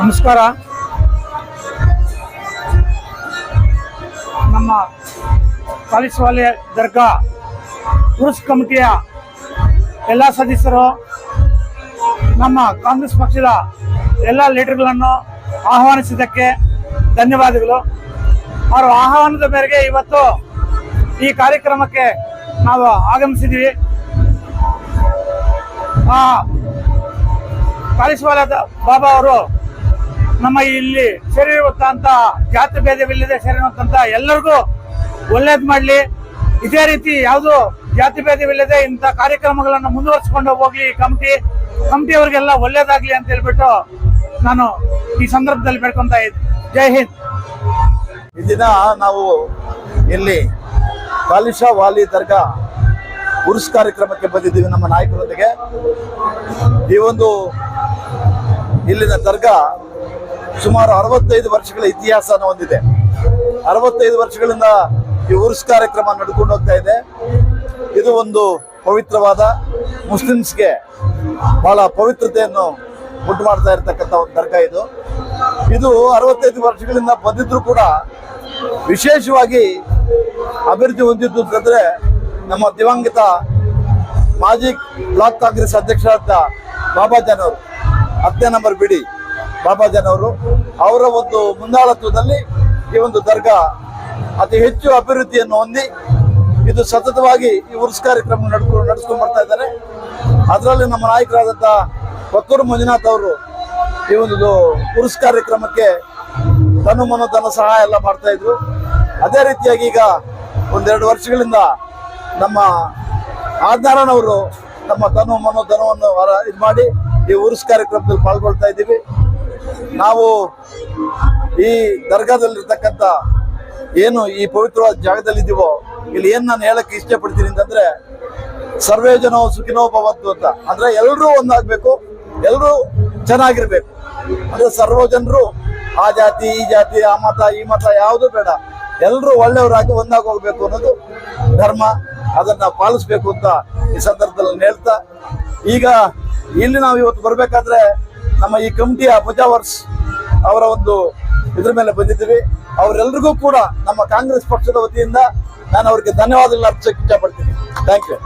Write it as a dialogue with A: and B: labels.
A: ನಮಸ್ಕಾರ. ನಮ್ಮ ಕಾಲಿಸ್ವಾಲೆ ದರ್ಗಾ ಉರುಸ್ ಕಮಿಟಿಯ ಎಲ್ಲ ಸದಸ್ಯರು, ನಮ್ಮ ಕಾಂಗ್ರೆಸ್ ಪಕ್ಷದ ಎಲ್ಲ ಲೀಡರ್ಗಳನ್ನು ಆಹ್ವಾನಿಸಿದ್ದಕ್ಕೆ ಧನ್ಯವಾದಗಳು. ಅವರ ಆಹ್ವಾನದ ಮೇರೆಗೆ ಇವತ್ತು ಈ ಕಾರ್ಯಕ್ರಮಕ್ಕೆ ನಾವು ಆಗಮಿಸಿದ್ದೀವಿ. ಆ ಕಾಳಿಸ್ವಾಲ ಬಾಬಾ ಅವರು ನಮ್ಮ ಇಲ್ಲಿ ಸೇರಿರುವಂತ ಜಾತಿ ಭೇದವಿಲ್ಲದೆ ಸೇರಿರುವಂತ ಎಲ್ಲರಿಗೂ ಒಳ್ಳೇದು ಮಾಡಲಿ. ಇದೇ ರೀತಿ ಯಾವುದು ಜಾತಿ ಭೇದವಿಲ್ಲದೆ ಇಂಥ ಕಾರ್ಯಕ್ರಮಗಳನ್ನು ಮುಂದುವರಿಸಿಕೊಂಡು ಹೋಗ್ಲಿ ಈ ಕಮಿಟಿ. ಅವರಿಗೆಲ್ಲ ಒಳ್ಳೇದಾಗ್ಲಿ ಅಂತ ಹೇಳ್ಬಿಟ್ಟು ನಾನು ಈ ಸಂದರ್ಭದಲ್ಲಿ ಬೇಡ್ಕೊಂತ ಇದ್ದೀನಿ. ಜೈ ಹಿಂದ್.
B: ಈ ನಾವು ಇಲ್ಲಿ ಕಾಲಿಶಾ ವಾಲಿ ದರ್ಗಾ ಉರ್ಸ್ ಕಾರ್ಯಕ್ರಮಕ್ಕೆ ಬಂದಿದ್ದೀವಿ ನಮ್ಮ ನಾಯಕರೊಂದಿಗೆ. ಈ ಒಂದು ಇಲ್ಲಿನ ದರ್ಗಾ ಸುಮಾರು ಅರವತ್ತೈದು ವರ್ಷಗಳ ಇತಿಹಾಸನ ಹೊಂದಿದೆ. ಅರವತ್ತೈದು ವರ್ಷಗಳಿಂದ ಈ ಉರ್ಸ್ ಕಾರ್ಯಕ್ರಮ ನಡ್ಕೊಂಡು ಹೋಗ್ತಾ ಇದೆ. ಇದು ಒಂದು ಪವಿತ್ರವಾದ ಮುಸ್ಲಿಮ್ಸ್ಗೆ ಬಹಳ ಪವಿತ್ರತೆಯನ್ನು ಉಂಟು ಮಾಡ್ತಾ ಇರತಕ್ಕಂಥ ಒಂದು ದರ್ಗಾ ಇದು. ಇದು ಅರವತ್ತೈದು ವರ್ಷಗಳಿಂದ ಬಂದಿದ್ರು ಕೂಡ ವಿಶೇಷವಾಗಿ ಅಭಿವೃದ್ಧಿ ಹೊಂದಿದ್ದು ಅಂತಂದ್ರೆ ನಮ್ಮ ದಿವಂಗತ ಮಾಜಿ ಬ್ಲಾಕ್ ಕಾಂಗ್ರೆಸ್ ಅಧ್ಯಕ್ಷರಾದ ಬಾಬಾಜಾನ್ ಅವರು ಹತ್ತನೇ ನಂಬರ್ ಬಿಡಿ. ಬಾಬಾಜನ್ ಅವರು ಒಂದು ಮುಂದಾಳತ್ವದಲ್ಲಿ ಈ ಒಂದು ದರ್ಗಾ ಅತಿ ಹೆಚ್ಚು ಅಭಿವೃದ್ಧಿಯನ್ನು ಹೊಂದಿ ಇದು ಸತತವಾಗಿ ಈ ಉರ್ಸ್ ಕಾರ್ಯಕ್ರಮ ನಡ್ಕೊಂಡು ನಡೆಸ್ಕೊಂಡು ಬರ್ತಾ ಇದ್ದಾರೆ. ಅದರಲ್ಲಿ ನಮ್ಮ ನಾಯಕರಾದಂಥ ಕೊತ್ತೂರು ಮಂಜುನಾಥ್ ಅವರು ಈ ಒಂದು ಉರ್ಸ್ ಕಾರ್ಯಕ್ರಮಕ್ಕೆ ತನು ಮನ ತನ್ನ ಸಹಾಯ ಎಲ್ಲ ಮಾಡ್ತಾ ಇದ್ರು. ಅದೇ ರೀತಿಯಾಗಿ ಈಗ ಒಂದೆರಡು ವರ್ಷಗಳಿಂದ ನಮ್ಮ ಆಜ್ಞಾರನ್ ಅವರು ನಮ್ಮ ತನು ಮನೋಧನವನ್ನು ಹೊರ ಇದು ಮಾಡಿ ಈ ಉರ್ಸ್ ಕಾರ್ಯಕ್ರಮದಲ್ಲಿ ಪಾಲ್ಗೊಳ್ತಾ ಇದ್ದೀವಿ. ನಾವು ಈ ದರ್ಗಾದಲ್ಲಿರ್ತಕ್ಕಂಥ ಏನು ಈ ಪವಿತ್ರವಾದ ಜಾಗದಲ್ಲಿ ಇದೀವೋ ಇಲ್ಲಿ ಏನು ನಾನು ಹೇಳಕ್ಕೆ ಇಷ್ಟಪಡ್ತೀನಿ ಅಂತಂದ್ರೆ, ಸರ್ವೇ ಜನೋ ಸುಖಿನೋ ಭವಂತು ಅಂತ. ಅಂದ್ರೆ ಎಲ್ಲರೂ ಒಂದಾಗ್ಬೇಕು ಎಲ್ಲರೂ ಚೆನ್ನಾಗಿರ್ಬೇಕು. ಅಂದ್ರೆ ಸರ್ವ ಜನರು ಆ ಜಾತಿ, ಈ ಜಾತಿ, ಆ ಮತ, ಈ ಮತ ಯಾವುದು ಬೇಡ. ಎಲ್ಲರೂ ಒಳ್ಳೆಯವರಾಗಿ ಒಂದಾಗಿ ಹೋಗ್ಬೇಕು ಅನ್ನೋದು ಧರ್ಮ. ಅದನ್ನ ಪಾಲಿಸ್ಬೇಕು ಅಂತ ಈ ಸಂದರ್ಭದಲ್ಲಿ ಹೇಳ್ತಾ. ಈಗ ಇಲ್ಲಿ ನಾವು ಇವತ್ತು ಬರ್ಬೇಕಾದ್ರೆ ನಮ್ಮ ಈ ಕಮಿಟಿಯ ಮುಜಾವರ್ಸ್ ಅವರ ಒಂದು ಇದ್ರ ಮೇಲೆ ಬಂದಿದ್ದೀವಿ. ಅವರೆಲ್ಲರಿಗೂ ಕೂಡ ನಮ್ಮ ಕಾಂಗ್ರೆಸ್ ಪಕ್ಷದ ವತಿಯಿಂದ ನಾನು ಅವರಿಗೆ ಧನ್ಯವಾದಗಳು ಅರ್ಪಿಸಕ್ಕೆ ಇಷ್ಟಪಡ್ತೀನಿ. Thank you